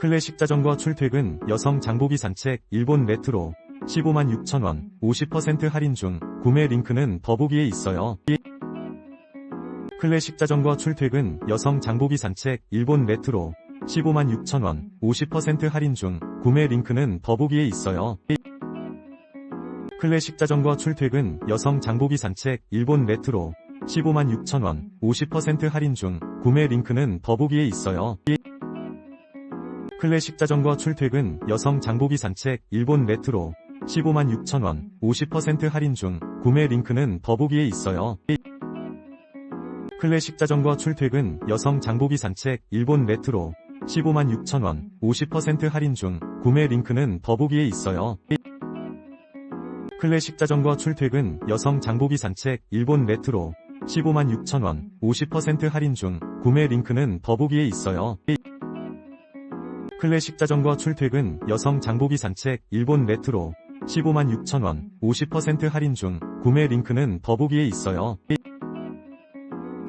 클래식 자전거 출퇴근 여성 장보기 산책 일본 레트로 15만 6천원 50% 할인 중 구매 링크는 더보기에 있어요. 클래식 자전거 출퇴근 여성 장보기 산책 일본 레트로 15만 6천원 50% 할인 중 구매 링크는 더보기에 있어요. 클래식 자전거 출퇴근 여성 장보기 산책 일본 레트로 15만 6천원 50% 할인 중 구매 링크는 더보기에 있어요. 클래식 자전거 출퇴근 여성 장보기 산책 일본 레트로 15만 6천원 50% 할인 중 구매 링크는 더보기에 있어요. 클래식 자전거 출퇴근 여성 장보기 산책 일본 레트로 15만 6천원 50% 할인 중 구매 링크는 더보기에 있어요. 클래식 자전거 출퇴근 여성 장보기 산책 일본 레트로 15만 6천원 50% 할인 중 구매 링크는 더보기에 있어요. 클래식 자전거 출퇴근 여성 장보기 산책 일본 레트로 15만 6천원 50% 할인 중 구매 링크는 더보기에 있어요.